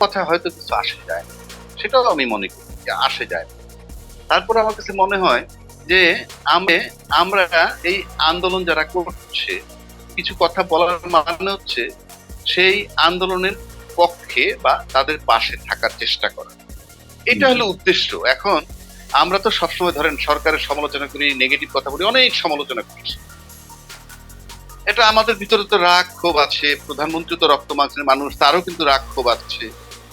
কথা হয়তো কিছু আসে যায় সেটাও আমি মনে করি যে আসে যায়। তারপর আমার কাছে মনে হয় যে আমি আমরা এই আন্দোলন যারা করছে কিছু কথা বলার মানে হচ্ছে সেই আন্দোলনের পক্ষে বা তাদের পাশে থাকার চেষ্টা করা। এটা হলো উদ্দেশ্য। এখন আমরা তো সবসময় ধরেন সরকারের সমালোচনা করি নেগেটিভ কথা বলি অনেক সমালোচনা করছি। এটা আমাদের ভিতরে তো রাগ ক্ষোভ আছে প্রধানমন্ত্রী তো রক্ত মাংসের মানুষ তারও কিন্তু রাগ ক্ষোভ আছে।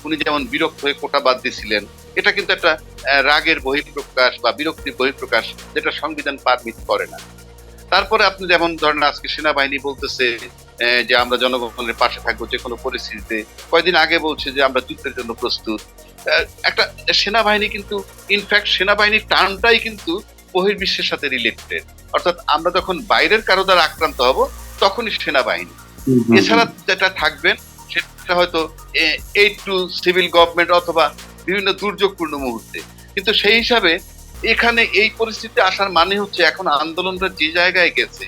উনি যেমন বিরক্ত হয়ে কোটা বাদ দিয়েছিলেন এটা কিন্তু একটা রাগের বহিঃপ্রকাশ বা বিরক্তির বহিঃপ্রকাশ যেটা সংবিধান পারমিট করে না। তারপরে আপনি যেমন ধরেন আজকে সেনাবাহিনী বলতেছে যে আমরা জনগণের পাশে থাকব যে কোনো পরিস্থিতিতে। কয়েকদিন আগে বলছে যে আমরা যুদ্ধের জন্য প্রস্তুত। একটা সেনাবাহিনী কিন্তু ইনফ্যাক্ট সেনাবাহিনীর টার্মটাই কিন্তু বহির্বিশ্বের সাথে রিলেটেড অর্থাৎ আমরা যখন বাইরের কারও দ্বারা আক্রান্ত হব তখনই সেনাবাহিনী। এছাড়া যেটা থাকবেন সেটা হয়তো এইড টু সিভিল গভর্নমেন্ট অথবা বিভিন্ন দুর্যোগপূর্ণ মুহূর্তে। কিন্তু সেই হিসাবে এখানে এই পরিস্থিতি আসার মানে হচ্ছে এখন আন্দোলনটা যে জায়গায় গেছে,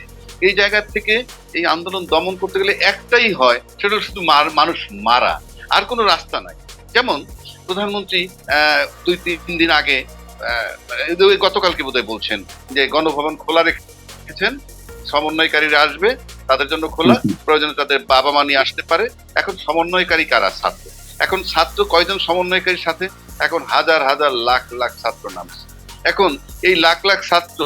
এই জায়গা থেকে এই আন্দোলন দমন করতে গেলে একটাই হয়, সেটা শুধু মানুষ মারা। আর কোনো রাস্তা নাই। যেমন প্রধানমন্ত্রী দুই, তিন দিন আগে গতকালকে বোধহয় বলছেন যে গণভবন খোলা রেখেছেন সমন্বয়কারীরা আসবে তাদের জন্য খোলা। প্রয়োজনে তাদের বাবা মা নিয়ে আসতে পারে। এখন সমন্বয়কারী কারা? ছাত্র। এখন ছাত্র কয়জন সমন্বয়কারীর সাথে? এখন হাজার হাজার লাখ লাখ ছাত্র নামছে। এখন এই লাখ লাখ ছাত্র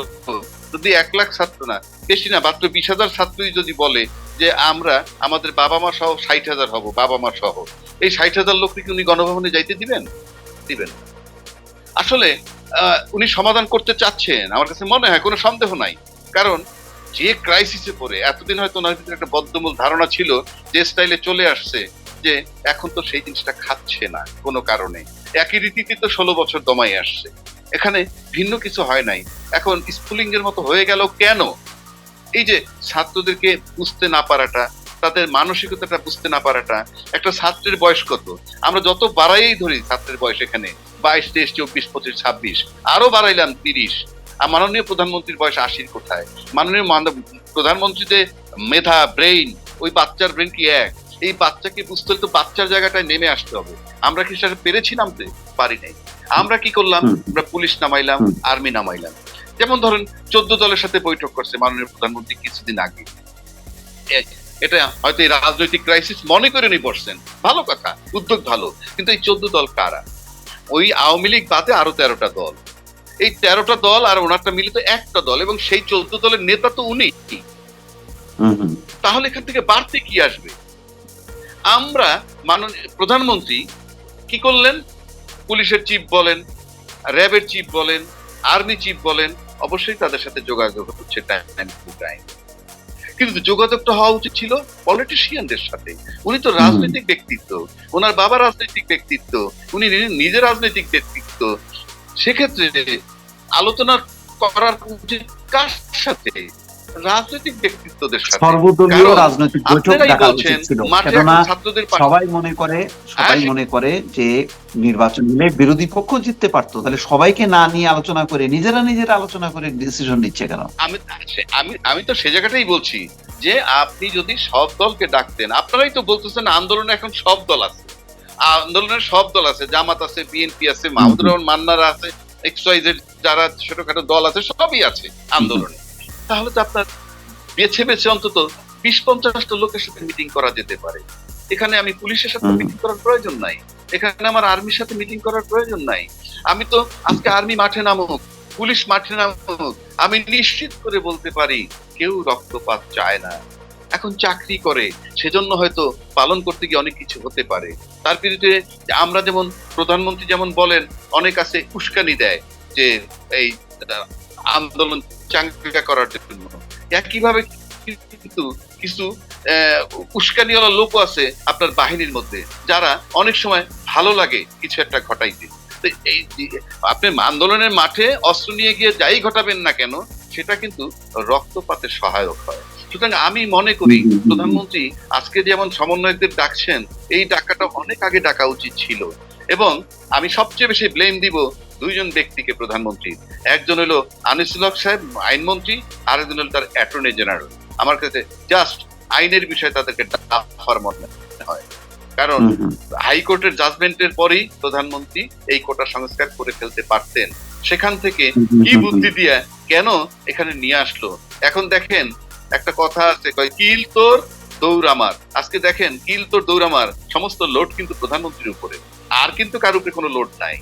যদি এক লাখ ছাত্র না বেশি না মাত্র বিশ হাজার ছাত্রই যদি বলে যে আমরা আমাদের বাবা মা সহ ষাট হাজার হব বাবা মা সহ এই ষাট হাজার লোককে কি উনি গণভবনে যাইতে দিবেন? দিবেন। আসলে উনি সমাধান করতে চাচ্ছেন আমার কাছে মনে হয় কোনো সন্দেহ নাই। কারণ যে ক্রাইসিসে পড়ে, এতদিন হয়তো ওনার ভিতরে একটা বদ্ধমূল ধারণা ছিল যে স্টাইলে চলে আসছে, যে এখন তো সেই জিনিসটা খাচ্ছে না কোনো কারণে। একই রীতিতে তো ষোলো বছর দমাই আসছে। এখানে ভিন্ন কিছু হয় নাই। এখন স্কুলিং এর মতো হয়ে গেল কেন? এই যে ছাত্রদেরকে বুঝতে না পারাটা, তাদের মানসিকতাটা বুঝতে না পারাটা, একটা ছাত্রের বয়স কত? আমরা যত বাড়াই ধরি ছাত্রের বয়স এখানে, বাইশ, তেইশ, চব্বিশ, পঁচিশ, ছাব্বিশ আরও বাড়াইলাম তিরিশ মাননীয় প্রধানমন্ত্রীর বয়স আশির কোথায়? মাননীয় মান- প্রধানমন্ত্রী যে মেধা ব্রেইন ওই বাচ্চার ব্রেন কি এক? এই বাচ্চাকে বুঝতে হলে তো বাচ্চার জায়গাটায় নেমে আসতে হবে। আমরা কি সেটা পেরেছি নামতে? পারি নাই। আমরা কি করলাম? আমরা পুলিশ নামাইলাম আর্মি নামাইলাম। যেমন ধরেন চোদ্দ দলের সাথে বৈঠক করছে মাননীয় প্রধানমন্ত্রী কিছুদিন আগে। এটা হয়তো এই রাজনৈতিক ক্রাইসিস মনে করে নি পড়ছেন ভালো কথা উদ্যোগ ভালো। কিন্তু এই চোদ্দ দল কারা? ওই আওয়ামী লীগ বাদে আরও তেরোটা দল। এই তেরোটা দল আর ওনারটা মিলিত একটা দল এবং সেই চোদ্দ দলের নেতা তো উনি। তাহলে এখান থেকে বাড়তে কি আসবে? আমরা মাননীয় প্রধানমন্ত্রী কি করলেন? পুলিশের চিফ বলেন র্যাবের চিফ বলেন আর্মি চিফ বলেন অবশ্যই তাদের সাথে যোগাযোগ হচ্ছে টাইম টু টাইম কিন্তু যোগাযোগটা হওয়া উচিত ছিল পলিটিশিয়ানদের সাথে। উনি তো রাজনৈতিক ব্যক্তিত্ব। ওনার বাবা রাজনৈতিক ব্যক্তিত্ব। উনি নিজে রাজনৈতিক ব্যক্তিত্ব। সেক্ষেত্রে আলোচনা করার উচিত কার সাথে? রাজনৈতিক ব্যক্তিত্বদের সাথে। সর্বদলীয় রাজনৈতিক বৈঠক ডাকা উচিত ছিল। কেননা সবাই মনে করে সবাই হ্যাঁ, মনে করে যে নির্বাচন হলে বিরোধী পক্ষ জিততে পারতো। তাহলে সবাইকে না নিয়ে আলোচনা করে নিজেরা নিজেরা আলোচনা করে ডিসিশন নিচ্ছে কেন? আমি আমি আমি তো সে জায়গাটাই বলছি যে আপনি যদি সব দলকে ডাকতেন আপনারাই তো বলতেছেন আন্দোলনে এখন সব দল আছে। আন্দোলনের সব দল আছে জামাত আছে বিএনপি আছে মাহমুদুর রহমান মান্নারা আছে এক্স যারা ছোটখাটো দল আছে সবই আছে আন্দোলনে। তাহলে তো আপনার বেছে বেছে অন্তত বিশ পঞ্চাশটা লোকের সাথে মিটিং করা যেতে পারে। এখানে আমি পুলিশের সাথে মিটিং করার প্রয়োজন নাই। এখানে আমার আর্মির সাথে মিটিং করার প্রয়োজন নাই। আমি তো আজকে আর্মি মাঠে নামুক পুলিশ মাঠে নামুক আমি নিশ্চিত করে বলতে পারি কেউ রক্তপাত চায় না। এখন চাকরি করে, সেজন্য হয়তো পালন করতে গিয়ে অনেক কিছু হতে পারে। তার বিরুদ্ধে আমরা যেমন, প্রধানমন্ত্রী যেমন বলেন, অনেক আছে উস্কানি দেয় যে এই আন্দোলন চাঙ্গা করার জন্য। একইভাবে কিন্তু কিছু উস্কানিওয়ালা লোকও আছে আপনার বাহিনীর মধ্যে, যারা অনেক সময় ভালো লাগে কিছু একটা ঘটাইতে। এই আপনি আন্দোলনের মাঠে অস্ত্র নিয়ে গিয়ে যাই ঘটাবেন না কেন, সেটা কিন্তু রক্তপাতের সহায়ক হয়। সুতরাং আমি মনে করি। প্রধানমন্ত্রী আজকে যেমন সমন্বয়কদের ডাকছেন এই ডাকাটা অনেক আগে ডাকা উচিত ছিল। এবং আমি সবচেয়ে বেশি ব্লেম দিব দুইজন ব্যক্তিকে প্রধানমন্ত্রী একজন হলো আনিসুল হক সাহেব আইনমন্ত্রী আরেকজন হলো তার অ্যাটর্নি জেনারেল আমার কাছে জাস্ট আইনের বিষয়ে তাদেরকে মনে হয়। কারণ হাইকোর্টের জাজমেন্টের পরেই প্রধানমন্ত্রী এই কোটা সংস্কার করে ফেলতে পারতেন। সেখান থেকে কি বুদ্ধি দিয়ে কেন এখানে নিয়ে আসলো? এখন দেখেন একটা কথা আছে কয় কিল তোর দৌড় আমার। আজকে দেখেন কিল তোর দৌড় আমার সমস্ত লোড কিন্তু প্রধানমন্ত্রীর উপরে। আর কিন্তু কার উপরে কোনো লোড নাই।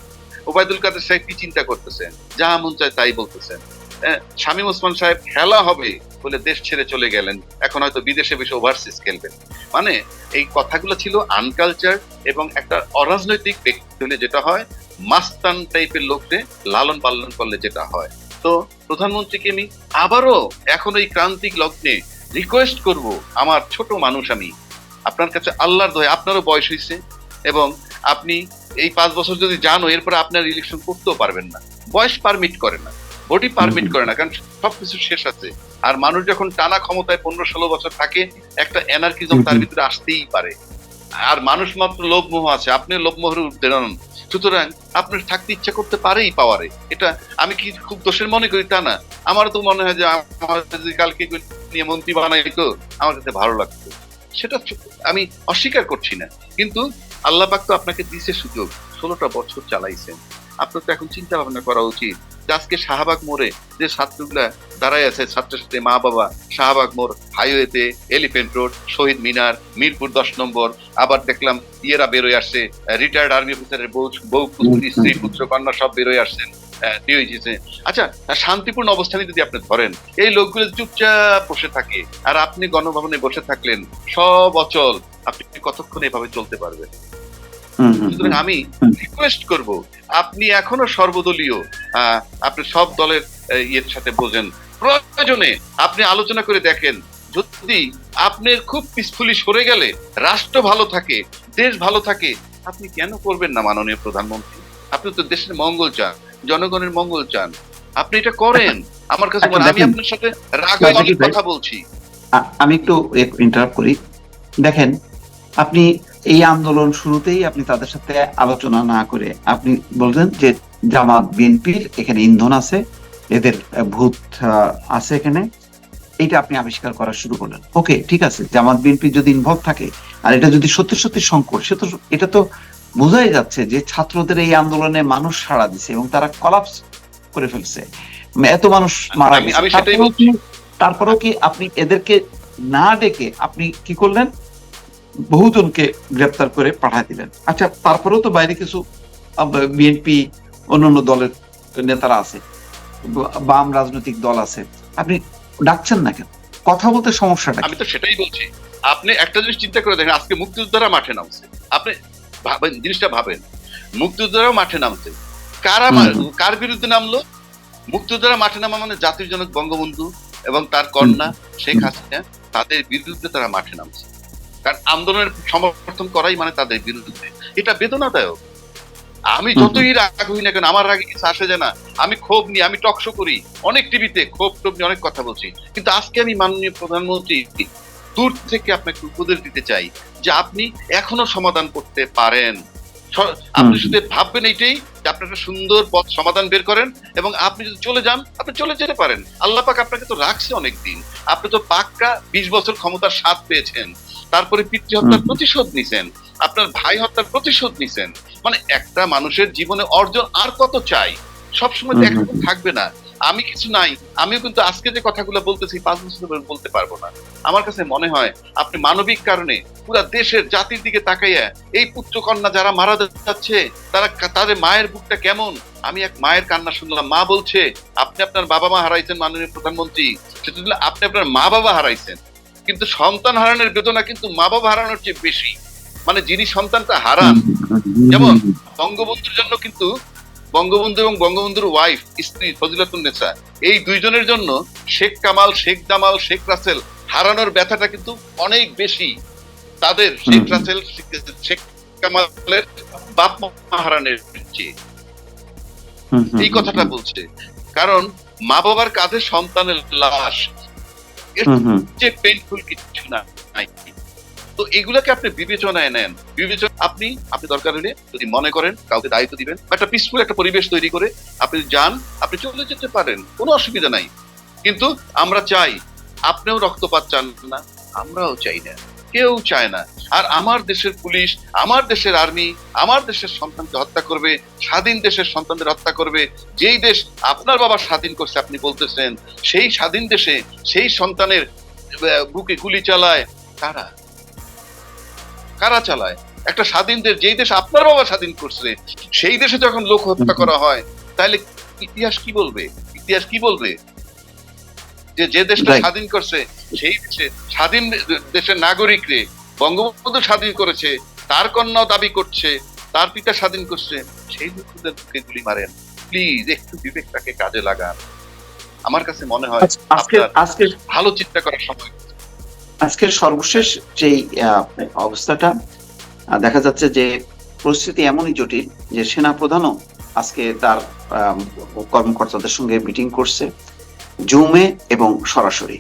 ওবায়দুল কাদের সাহেব কি চিন্তা করতেছেন? যা মন চায় তাই বলতেছেন। হ্যাঁ, শামীম ওসমান সাহেব খেলা হবে বলে দেশ ছেড়ে চলে গেলেন। এখন হয়তো বিদেশে বেশি ওভারসিজ খেলবেন। মানে এই কথাগুলো ছিল আনকালচার এবং একটা অরাজনৈতিক ব্যক্তি হলে যেটা হয় মাস্তান টাইপের লোককে লালন পালন করলে যেটা হয়। তো প্রধানমন্ত্রীকে আমি আবারও এখন এই ক্রান্তিক লগ্নে রিকোয়েস্ট করব আমার ছোট মানুষ আমি। আপনার কাছে আল্লাহর দয় আপনারও বয়স হয়েছে এবং আপনি এই পাঁচ বছর যদি জানো এরপরে আপনার ইলেকশন করতেও পারবেন না। বয়স পারমিট করে না বডি পারমিট করে না কারণ সবকিছু শেষ আছে। আর মানুষ যখন টানা ক্ষমতায় পনেরো ষোলো বছর থাকে একটা এনার্কিজম তার ভিতরে আসতেই পারে। আর মানুষ মাত্র লোভমোহ আছে আপনি লোভমোহের নন সুতরাং আপনার থাকতে ইচ্ছা করতে পারেই পাওয়ারে এটা আমি কি খুব দোষের মনে করি তা না। আমারও তো মনে হয় যে আমার যদি কালকে নিয়ে মন্ত্রী বানাইতো, আমার কাছে ভালো লাগতো। সেটা আমি অস্বীকার করছি না। কিন্তু আল্লাহ পাক তো আপনাকে দিছে সুযোগ। ষোলোটা বছর চালাইছেন। আপনার তো এখন চিন্তা ভাবনা করা উচিত। আজকে শাহবাগ মোড়ে যে ছাত্রগুলা দাঁড়ায় আছে ছাত্রের সাথে মা বাবা, শাহবাগ মোড় হাইওয়েতে, এলিফেন্ট রোড, শহীদ মিনার, মিরপুর দশ নম্বর, আবার দেখলাম ইয়েরা বেরোয় আসছে রিটায়ার্ড আর্মি অফিসারের বউ বউ স্ত্রী, পুত্র, কন্যা সব বেরোয় আসছেন আচ্ছা শান্তিপূর্ণ অবস্থানে যদি আপনি ধরেন, এই লোকগুলো চুপচাপ বসে থাকে, আর আপনি গণভবনে বসে থাকলেন, সব অচল, আপনি কতক্ষণ এভাবে চলতে পারবেন? সুতরাং আমি রিকোয়েস্ট করব আপনি এখনও সর্বদলীয় আপনি সব দলের ইয়ের সাথে বোঝেন। প্রয়োজনে আপনি আলোচনা করে দেখেন যদি আপনার খুব পিসফুলি সরে গেলে রাষ্ট্র ভালো থাকে দেশ ভালো থাকে আপনি কেন করবেন না মাননীয় প্রধানমন্ত্রী? আপনি তো দেশের মঙ্গল চান জনগণের মঙ্গল চান। আপনি এটা করেন। আমার কাছে আমি আপনার সাথে রাগ। কথা বলছি। আমি একটু ইন্টারাপ্ট করি। দেখেন আপনি এই আন্দোলন শুরুতেই আপনি তাদের সাথে আলোচনা না করে আপনি বলছেন যে জামাত বিএনপির এখানে ইন্ধন আছে এদের ভূত আছে এখানে। এটা আপনি আবিষ্কার করা শুরু করলেন। ওকে ঠিক আছে জামাত বিএনপি যদি ইনভলভ থাকে আর এটা যদি সত্যি সত্যি সংকট সে তো এটা তো বোঝাই যাচ্ছে যে ছাত্রদের এই আন্দোলনে মানুষ সাড়া দিছে এবং তারা কলাপস করে ফেলছে। এত মানুষ মারা গেছে। তারপরেও কি আপনি এদেরকে না ডেকে আপনি কি করলেন? বহুজনকে গ্রেপ্তার করে পাঠিয়ে দিলেন। আচ্ছা তারপরেও তো বাইরে কিছু বিএনপি অন্যান্য দলের নেতারা আছে বাম রাজনৈতিক দল আছে। আপনি ডাকছেন না কেন? কথা বলতে সমস্যাটা আমি তো সেটাই বলছি। আপনি একটা জিনিস চিন্তা করে দেখেন আজকে মুক্তিযোদ্ধারা মাঠে নামছে। আপনি ভাবেন জিনিসটা ভাবেন মুক্তিযোদ্ধারাও মাঠে নামছে। কারা কার বিরুদ্ধে নামলো? মুক্তিযোদ্ধারা মাঠে নামা মানে জাতির জনক বঙ্গবন্ধু এবং তার কন্যা শেখ হাসিনা তাদের বিরুদ্ধে তারা মাঠে নামছে। কারণ আন্দোলনের সমর্থন করাই মানে তাদের বিরুদ্ধে। এটা বেদনাদায়ক। আমি যতই রাগ হই না কেন আমার রাগে কিছু আসে যায় না। আমি ক্ষোভ নিয়ে আমি টকশো করি। অনেক টিভিতে ক্ষোভ টোভ নিয়ে অনেক কথা বলছি। কিন্তু আজকে আমি মাননীয় প্রধানমন্ত্রী দূর থেকে আপনাকে উপদেশ দিতে চাই যে আপনি এখনও সমাধান করতে পারেন। আপনি শুধু ভাববেন এইটাই যে আপনি একটা সুন্দর পথ সমাধান বের করেন এবং আপনি যদি চলে যান আপনি চলে যেতে পারেন। আল্লাহ পাক আপনাকে তো রাখছে অনেকদিন। আপনি তো পাক্কা বিশ বছর ক্ষমতার স্বাদ পেয়েছেন। তারপরে পিতৃ হত্যার প্রতিশোধ নিছেন আপনার ভাই হত্যার প্রতিশোধ নিছেন। মানে একটা মানুষের জীবনে অর্জন আর কত চাই? সবসময় তো একরকম থাকবে না। আমি কিছু নাই আমিও কিন্তু আজকে যে কথাগুলো বলতেছি পাঁচ বছর ধরে বলতে পারব না। আমার কাছে মনে হয় আপনি মানবিক কারণে পুরা দেশের জাতির দিকে তাকাইয়া এই পুত্র কন্যা যারা মারা যাচ্ছে তারা তাদের মায়ের বুকটা কেমন? আমি এক মায়ের কান্না শুনলাম মা বলছে আপনি আপনার বাবা মা হারাইছেন মাননীয় প্রধানমন্ত্রী। সেটা আপনি আপনার মা বাবা হারাইছেন। কিন্তু সন্তান হারানোর বেদনা কিন্তু মা বাবা হারানোর চেয়ে বেশি। মানে যিনি সন্তানটা হারান যেমন বঙ্গবন্ধুর জন্য কিন্তু বঙ্গবন্ধু এবং বঙ্গবন্ধুর ওয়াইফ স্ত্রী ফজিলাতুন নেসা এই দুইজনের জন্য শেখ কামাল শেখ জামাল শেখ রাসেল হারানোর ব্যথাটা কিন্তু অনেক বেশি। তাদের শেখ রাসেল শেখ- কামালের বাপ মা হারানোর চেয়ে। এই কথাটা বলছে। কারণ মা বাবার কাঁধে সন্তানের লাশ যে পেইনফুল কিছু না তো এগুলাকে আপনি বিবেচনায় নেন। বিবেচনা আপনি আপনি দরকার হলে যদি মনে করেন কাউকে দায়িত্ব দিবেন একটা পিসফুল একটা পরিবেশ তৈরি করে আপনি যান আপনি চলে যেতে পারেন কোনো অসুবিধা নাই। কিন্তু আমরা চাই আপনিও রক্তপাত চান না আমরাও চাই না। কেউ চায় না। আর আমার দেশের পুলিশ আমার দেশের আর্মি আমার দেশের সন্তানকে হত্যা করবে স্বাধীন দেশের সন্তানদের হত্যা করবে। যেই দেশ আপনার বাবা স্বাধীন করছে আপনি বলতেছেন সেই স্বাধীন দেশে সেই সন্তানের বুকে গুলি চালায় কারা? কারা চালায়? একটা স্বাধীন দেশ যেই দেশ আপনার বাবা স্বাধীন করছে সেই দেশে যখন লোক হত্যা করা হয় তাহলে ইতিহাস কি বলবে? ইতিহাস কি বলবে? যে যে দেশটা স্বাধীন করছে সেই দেশে স্বাধীন দেশের নাগরিকরে বঙ্গবন্ধু স্বাধীন করেছে তার কন্যাও দাবি করছে তার পিতা স্বাধীন করছে সেই লোকদের বুকে গুলি মারেন। প্লিজ একটু বিবেকটাকে কাজে লাগান। আমার কাছে মনে হয় আচ্ছা, আজকের আপনার- আজকের ভালো চিন্তা করার সময়। আজকের সর্বশেষ যেই আহ, অবস্থাটা দেখা যাচ্ছে যে পরিস্থিতি এমনই জটিল যে সেনা প্রধানও আজকে তার কর্মকর্তাদের সঙ্গে মিটিং করছে। জুমে এবং সরাসরি।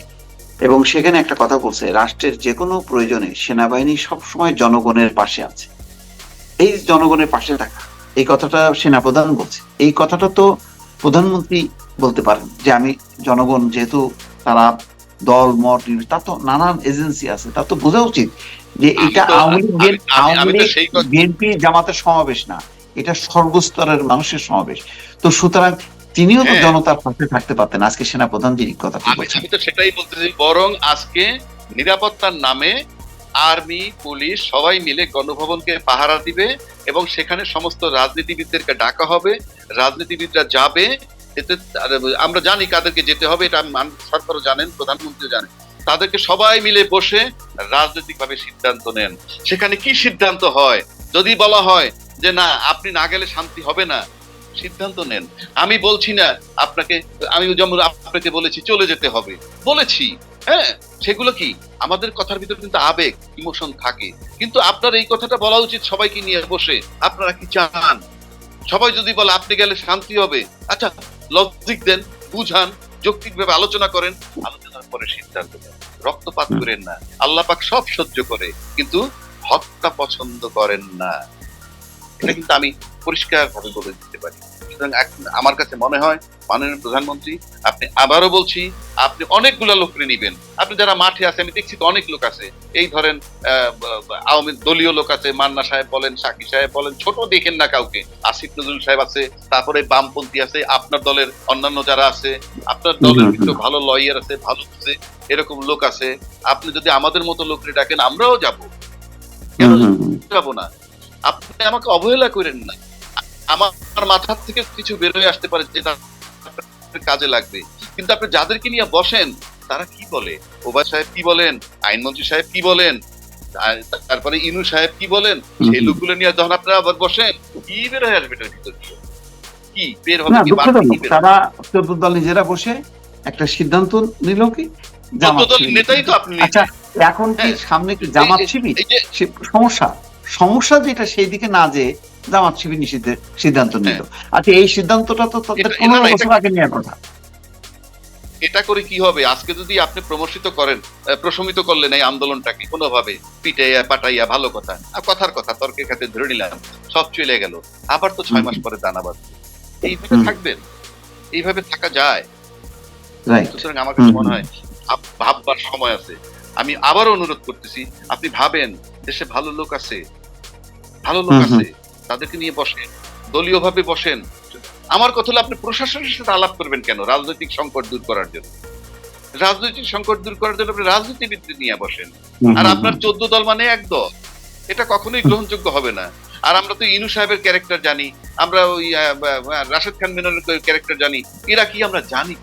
এবং সেখানে একটা কথা বলছে রাষ্ট্রের যে কোনো প্রয়োজনে সেনাবাহিনী সবসময় জনগণের পাশে আছে। এই জনগণের পাশে থাকা এই কথাটা সেনাপ্রধান বলছে। এই কথাটা তো প্রধানমন্ত্রী বলতে পারেন যে আমি জনগণ যেহেতু তারা দল মত তার তো নানান এজেন্সি আছে। তা তো বোঝা উচিত যে এটা আওয়ামী লীগ আমি- আমি- আওয়ামী লীগ বিএনপি জামাতের সমাবেশ না। এটা সর্বস্তরের মানুষের সমাবেশ। তো সুতরাং তিনিও তো হ্যাঁ। জনতার পাশে থাকতে পারতেন। আজকে সেনাপ্রধান যিনি কথা আমি আমি তো সেটাই বলতেছি বরং আজকে নিরাপত্তার নামে আর্মি পুলিশ সবাই মিলে গণভবনকে পাহারা দিবে এবং সেখানে সমস্ত রাজনীতিবিদদেরকে ডাকা হবে। রাজনীতিবিদরা যাবে। এতে আমরা জানি কাদেরকে যেতে হবে এটা সরকারও জানেন প্রধানমন্ত্রীও জানেন। তাদেরকে সবাই মিলে বসে রাজনৈতিকভাবে সিদ্ধান্ত নেন। সেখানে কি সিদ্ধান্ত হয়? যদি বলা হয় যে না আপনি না গেলে শান্তি হবে না সিদ্ধান্ত নেন। আমি বলছি না, আপনাকে, আমি যেমন আপনাকে বলেছি, চলে যেতে হবে। বলেছি। হ্যাঁ সেগুলো কি? আমাদের কথার ভিতরে কিন্তু আবেগ, ইমোশন থাকে। কিন্তু আপনার এই কথাটা বলা উচিত সবাইকে নিয়ে বসে। আপনারা কি চান? সবাই যদি বলে, আপনি গেলে শান্তি হবে। আচ্ছা লজিক দেন, বুঝান, যৌক্তিকভাবে আলোচনা করেন, আলোচনার পরে সিদ্ধান্ত নেন। রক্তপাত করেন না। আল্লাহ পাক সব সহ্য করে, কিন্তু হত্যা পছন্দ করেন না। এটা কিন্তু আমি পরিষ্কার ভাবে বলে দিতে পারি। সুতরাং আমার কাছে মনে হয় মাননীয় প্রধানমন্ত্রী আপনি আবারও বলছি আপনি অনেকগুলো লোকরে নিবেন। আপনি যারা মাঠে আছে আমি দেখছি তো অনেক লোক আছে। এই ধরেন আওয়ামী দলীয় লোক আছে মান্না সাহেব বলেন সাকি সাহেব বলেন ছোট দেখেন না কাউকে। আসিফ নজরুল সাহেব আছে তারপরে বামপন্থী আছে আপনার দলের অন্যান্য যারা আছে আপনার দলের। কিন্তু ভালো লয়ার আছে ভালো আছে এরকম লোক আছে। আপনি যদি আমাদের মতো লোকরে ডাকেন আমরাও যাব। কেন যাব না। আপনি আমাকে অবহেলা করেন না। আমার মাথার থেকে কিছু বের হয়ে আসতে পারে যেটা কাজে লাগবে। কিন্তু আপনি যাদেরকে নিয়ে বসেন তারা কি বলে? ওবায় সাহেব কি বলেন? আইনমন্ত্রী সাহেব কি বলেন? তারপরে ইনু সাহেব কি বলেন? সেই লোকগুলো নিয়ে যখন আপনারা আবার বসেন কি বের হয়ে আসবে এটার ভিতর? কি বের হবে তারা চোদ্দ দল নিজেরা বসে একটা সিদ্ধান্ত নিল কি? নেতাই তো আপনি। আচ্ছা এখন কি হ্যাঁ। সামনে কি জামাত শিবির? এই যে সমস্যা। সমস্যা যেটা সেই দিকে না যে জামাত শিবির নিষিদ্ধের সিদ্ধান্ত নিল। আচ্ছা এই সিদ্ধান্তটা তো তাদের হ্যাঁ। পনেরো বছর আগে নেওয়ার কথা। এটা করে কি হবে? আজকে যদি আপনি প্রমোশিত করেন প্রশমিত করলেন এই আন্দোলনটাকে কোনোভাবে পিটাইয়া পাঠাইয়া ভালো কথা। আর কথার কথা তর্কের ক্ষেত্রে ধরে নিলাম সব চলে গেল। আবার তো ছয় মাস পরে দানা বাঁধবে। এইভাবে থাকবেন। এইভাবে থাকা যায়। সুতরাং আমার কাছে মনে হয় ভাববার সময় আছে। আমি আবারও অনুরোধ করতেছি আপনি ভাবেন দেশে ভালো লোক আছে। ভালো লোক। আছে। তাদেরকে নিয়ে বসেন দলীয় ভাবে বসেন। আমার কথা হলো আপনি প্রশাসনের সাথে আলাপ করবেন কেন রাজনৈতিক সংকট দূর করার জন্য? রাজনৈতিক সংকট দূর করার জন্য আপনি রাজনীতিবিদ নিয়ে বসেন। আর আপনার চোদ্দ দল মানে এক দল। এটা কখনোই গ্রহণযোগ্য হবে না। আর আমরা তো ইনু সাহেবের ক্যারেক্টার জানি আমরা ওই রাশেদ খান মেননের ক্যারেক্টার জানি এরা কি আমরা জানি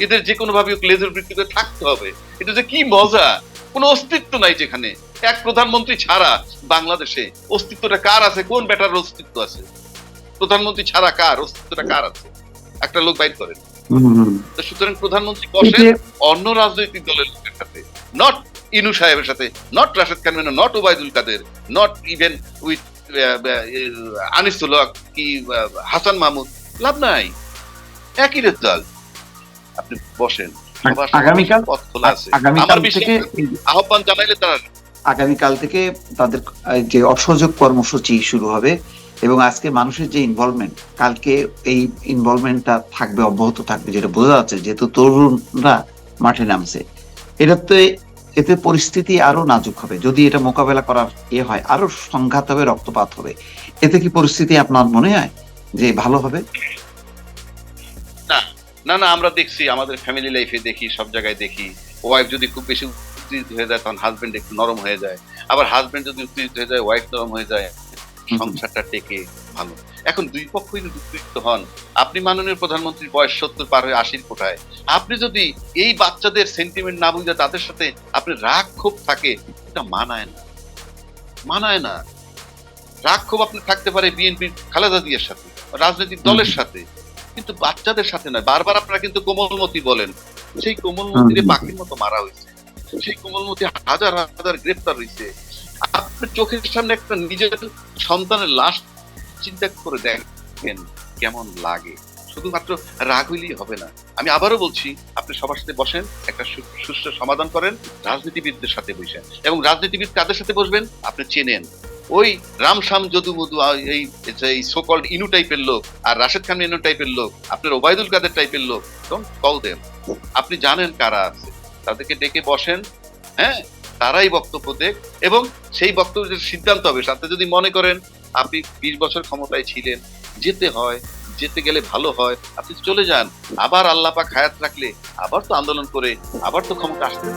এদের যে কোনো ভাবে লেজের বৃত্তিতে থাকতে হবে। এটা যে কি মজা! কোনো অস্তিত্ব নাই যেখানে। এক প্রধানমন্ত্রী ছাড়া বাংলাদেশে অস্তিত্বটা কার আছে? কোন ব্যাটার অস্তিত্ব আছে? প্রধানমন্ত্রী ছাড়া কার? অস্তিত্বটা কার আছে? একটা লোক বাইর করেন। সুতরাং প্রধানমন্ত্রী বসেন অন্য রাজনৈতিক দলের লোকের সাথে নট ইনু সাহেবের সাথে not Rashed Khan Menon not Obaidul Quader not even with Anisul Huq কি হাসান মাহমুদ লাভ নাই। একই রেজাল্ট আপনি বসেন। আগামীকাল? আছে। আমার বিশ্বাস আহ্বান জানাইলে তারা আগামীকাল থেকে তাদের যে অসহযোগ কর্মসূচি শুরু হবে এবং আজকে মানুষের যে ইনভলভমেন্ট কালকে এই ইনভলভমেন্টটা থাকবে, অব্যাহত থাকবে, যেটা বোঝা যাচ্ছে যেহেতু তরুণরা মাঠে নামছে। এটা তো এতে পরিস্থিতি আরও নাজুক হবে। যদি এটা মোকাবেলা করার এ হয় আরও সংঘাত হবে, রক্তপাত হবে। এতে কি পরিস্থিতি আপনার মনে হয় যে ভালো হবে? না না আমরা দেখছি, আমাদের ফ্যামিলি লাইফে দেখি, সব জায়গায় দেখি। ওয়াইফ যদি খুব বেশি উত্তেজিত হয়ে যায় তখন হাজবেন্ড একটু নরম হয়ে যায়। আবার হাজবেন্ড যদি উত্তেজিত হয়ে যায় ওয়াইফ নরম হয়ে যায় সংসারটা টেকে ভালো। এখন দুই পক্ষই যদি উত্তেজিত হন আপনি মাননীয় প্রধানমন্ত্রীর বয়স সত্তর পার হয়ে আশির কোঠায় আপনি যদি এই বাচ্চাদের সেন্টিমেন্ট না বুঝে তাদের সাথে আপনি রাগ ক্ষোভ থাকে এটা মানায় না। মানায় না। রাগ ক্ষোভ আপনি থাকতে পারে বিএনপির খালেদা জিয়ার সাথে রাজনৈতিক দলের সাথে কিন্তু বাচ্চাদের সাথে নয়। বারবার আপনারা কিন্তু কোমলমতি বলেন সেই কোমলমতিরে। পাখির মতো মারা হয়েছে। সেই হাজার হাজার গ্রেপ্তার হয়েছে আপনার চোখের সামনে একটা নিজের সন্তানের লাশ চিন্তা করে দেখেন কেমন লাগে। শুধুমাত্র রাগ হইলেই হবে না। আমি আবারও বলছি, আপনি সবার সাথে বসেন, একটা সু- সুষ্ঠু সমাধান করেন, রাজনীতিবিদদের সাথে বসেন। এবং রাজনীতিবিদ কাদের সাথে বসবেন? আপনি চেনেন। ওই রামশ্যাম যদু মধু এই এই ইনু টাইপের লোক আর রাশেদ খান ইনু টাইপের লোক, আপনার ওবায়দুল কাদের টাইপের লোক ডোন্ট কল দেম আপনি জানেন কারা আছে। তাদেরকে ডেকে বসেন হ্যাঁ তারাই বক্তব্য দেখ এবং সেই বক্তব্যের সিদ্ধান্ত হবে, সাথে যদি মনে করেন আপনি বিশ বছর ক্ষমতায় ছিলেন, যেতে হয়, যেতে গেলে ভালো হয়, আপনি চলে যান, আবার আল্লাপাক হায়াত রাখলে আবার তো আন্দোলন করে, আবার তো ক্ষমতা আসতে।